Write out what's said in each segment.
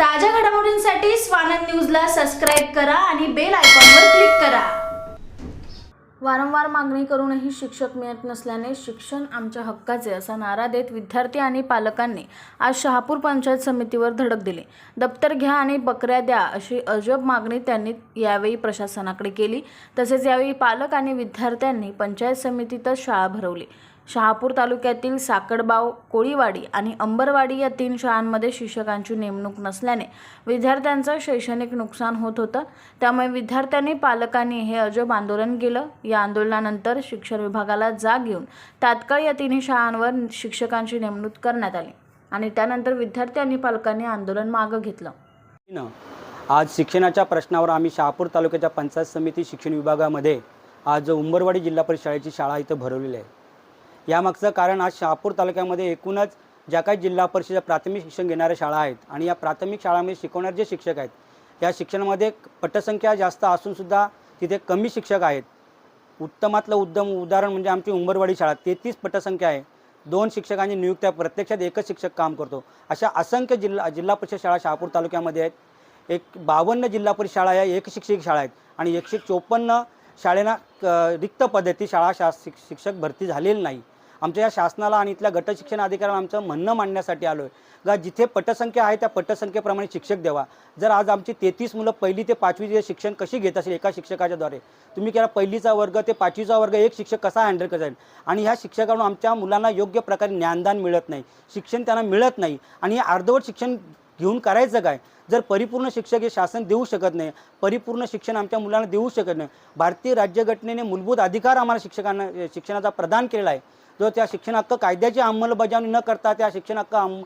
ताज्या घडामोडींसाठी स्वानंद न्यूजला सबस्क्राईब करा आणि बेल आयकॉनवर क्लिक करा. वारंवार मागणी करूनही शिक्षक मिळत नसल्याने शिक्षण आमच्या हक्काचे असा नारा देत विद्यार्थी आणि पालकांनी आज शहापूर पंचायत समितीवर धडक दिली. दप्तर घ्या आणि बकऱ्या द्या अशी अजब मागणी त्यांनी यावेळी प्रशासनाकडे केली. तसेच यावेळी पालक आणि विद्यार्थ्यांनी पंचायत समितीतच शाळा भरवली. शहापूर तालुक्यातील साकडबाव कोळीवाडी आणि अंबरवाडी या तीन शाळांमध्ये शिक्षकांची नेमणूक नसल्याने विद्यार्थ्यांचं शैक्षणिक नुकसान होत होतं. त्यामुळे विद्यार्थ्यांनी पालकांनी हे अजब आंदोलन केलं. या आंदोलनानंतर शिक्षण विभागाला जाग घेऊन तात्काळ या तिन्ही शाळांवर शिक्षकांची नेमणूक करण्यात आली आणि त्यानंतर विद्यार्थी आणि पालकांनी आंदोलन मागं घेतलं. आज शिक्षणाच्या प्रश्नावर आम्ही शहापूर तालुक्याच्या पंचायत समिती शिक्षण विभागामध्ये आज उंबरवाडी जिल्हा परिषद शाळेची शाळा इथं भरवलेली आहे. यामागचं कारण आज शहापूर तालुक्यामध्ये एकूणच ज्या काही जिल्हा परिषद प्राथमिक शिक्षण घेणाऱ्या शाळा आहेत आणि या प्राथमिक शाळांमध्ये शिकवणारे जे शिक्षक आहेत या शिक्षणामध्ये पटसंख्या जास्त असूनसुद्धा तिथे कमी शिक्षक आहेत. उत्तमातलं उत्तम उदाहरण म्हणजे आमची उंबरवाडी शाळा तेहतीस पटसंख्या आहे. दोन शिक्षकांची नियुक्त आहे प्रत्यक्षात एकच शिक्षक काम करतो. अशा असंख्य जिल्हा जिल्हा परिषद शाळा शहापूर तालुक्यामध्ये आहेत. एक बावन्न जिल्हा परिषद शाळा या एक शिक्षक शाळा आहेत आणि एकशे चोपन्न शाळेना क- रिक्त पद्धती शाळा शा शिक्षक भरती झालेली नाही. आमच्या या शासनाला आणि इथल्या गट शिक्षण अधिकाऱ्यांना आमचं म्हणणं मांडण्यासाठी आलो आहे का जिथे पटसंख्या आहे त्या पटसंख्येप्रमाणे शिक्षक द्यावा. जर आज आमची तेहतीस मुलं पहिली ते पाचवीचे शिक्षण कशी घेत असेल एका शिक्षकाच्याद्वारे तुम्ही केला पहिलीचा वर्ग ते पाचवीचा वर्ग एक शिक्षक कसा हँडल करता येईल? आणि ह्या शिक्षकांना आमच्या मुलांना योग्य प्रकारे ज्ञानदान मिळत नाही. शिक्षण त्यांना मिळत नाही. आणि हे अर्धवट शिक्षण घेऊन करायचं काय? जर परिपूर्ण शिक्षक हे शासन देऊ शकत नाही परिपूर्ण शिक्षण आमच्या मुलांना देऊ शकत नाही भारतीय राज्यघटनेने मूलभूत अधिकार आम्हाला शिक्षकांना शिक्षणाचा प्रदान केलेला आहे. जो त्या शिक्षण हक्क कायद्याची अंमलबजावणी न करता त्या शिक्षण हक्क आम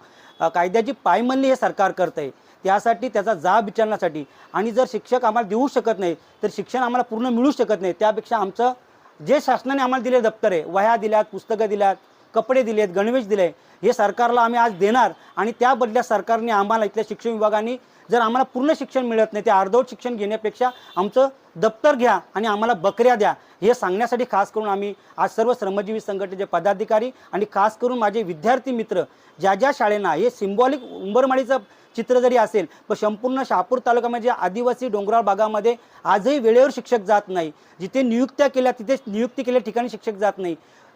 कायद्याची पायमल्ली हे सरकार करतं आहे त्यासाठी त्याचा जाब विचारण्यासाठी. आणि जर शिक्षक आम्हाला देऊ शकत नाही तर शिक्षण आम्हाला पूर्ण मिळू शकत नाही. त्यापेक्षा आमचं जे शासनाने आम्हाला दिले दप्तर आहे वह्या दिल्यात पुस्तकं दिल्यात कपडे दिलेत गणवेश दिले हे सरकारला आम्ही आज देणार आणि त्या बदल्या सरकारने आम्हाला इथल्या शिक्षण विभागाने जर आम्हाला पूर्ण शिक्षण मिळत नाही ते अर्धवट शिक्षण घेण्यापेक्षा आमचं दप्तर घ्या आणि आम्हाला बकऱ्या द्या हे सांगण्यासाठी खास करून आम्ही आज सर्व श्रमजीवी संघटनेचे पदाधिकारी आणि खास करून माझे विद्यार्थी मित्र ज्या ज्या शाळेंना हे सिम्बॉलिक उंबरमाळीचं चित्र जरी असेल पण संपूर्ण शहापूर तालुक्यामध्ये आदिवासी डोंगराळ भागामध्ये आजही वेळेवर शिक्षक जात नाही. जिथे नियुक्त्या केल्या तिथे नियुक्ती केल्या ठिकाणी शिक्षक जात नाही.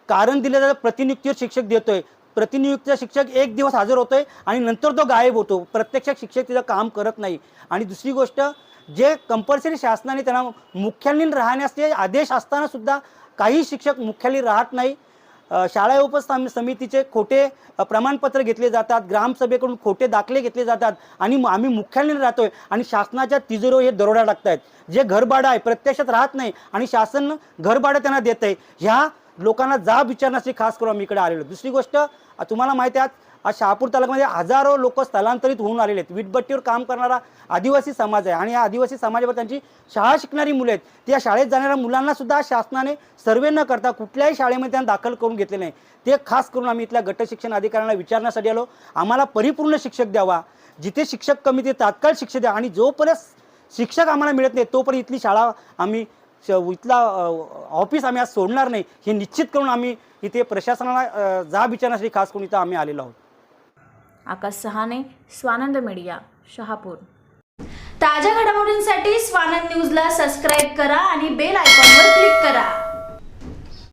कारण दिलं जातं प्रतिनियुक्तीवर शिक्षक देतोय. प्रतिनियुक्त शिक्षक एक दिवस हजर होतोय आणि नंतर तो गायब होतो. प्रत्यक्षात शिक्षक तिथं काम करत नाही. आणि दुसरी गोष्ट जे कंपल्सरी शासनाने त्यांना मुख्यालयीन राहण्याचे आदेश असताना सुद्धा काही शिक्षक मुख्यालयी राहत नाही. शाळा उपस्थान समितीचे खोटे प्रमाणपत्र घेतले जातात. ग्रामसभेकडून खोटे दाखले घेतले जातात. आणि आम्ही मुख्यालयीन राहतोय आणि शासनाच्या तिजोरीवर हे दरोडा टाकतायत. जे घरभाडं आहे प्रत्यक्षात राहत नाही आणि शासन घरभाडं त्यांना देत आहे ह्या लोकांना जाब विचारण्यासाठी खास करून आम्ही इकडे आलेलो. दुसरी गोष्ट तुम्हाला माहिती आहे आज शहापूर तालुक्यामध्ये हजारो लोक स्थलांतरित होऊन आलेले आहेत. वीटभट्टीवर काम करणारा आदिवासी समाज आहे आणि या आदिवासी समाजावर त्यांची शाळा शिकणारी मुलं आहेत. त्या शाळेत जाणाऱ्या मुलांना सुद्धा शासनाने सर्वे न करता कुठल्याही शाळेमध्ये त्यांना दाखल करून घेतले नाही. ते खास करून आम्ही इथल्या गट शिक्षण अधिकाऱ्यांना विचारण्यासाठी आलो. आम्हाला परिपूर्ण शिक्षक द्यावा. जिथे शिक्षक कमी ते तात्काळ शिक्षक द्या. आणि जोपर्यंत शिक्षक आम्हाला मिळत नाही तोपर्यंत इथली शाळा आम्ही इथला ऑफिस आम्ही आज सोडणार नाही. हे निश्चित करून आम्ही इथे प्रशासनाला जा जाब विचारण्यासाठी खास करून इथं आम्ही आलेलो आहोत. आकाश सहाने स्वानंद मीडिया शहापूर. ताज्या घडामोडींसाठी स्वानंद न्यूजला सबस्क्राईब करा आणि बेल आयकॉनवर क्लिक करा.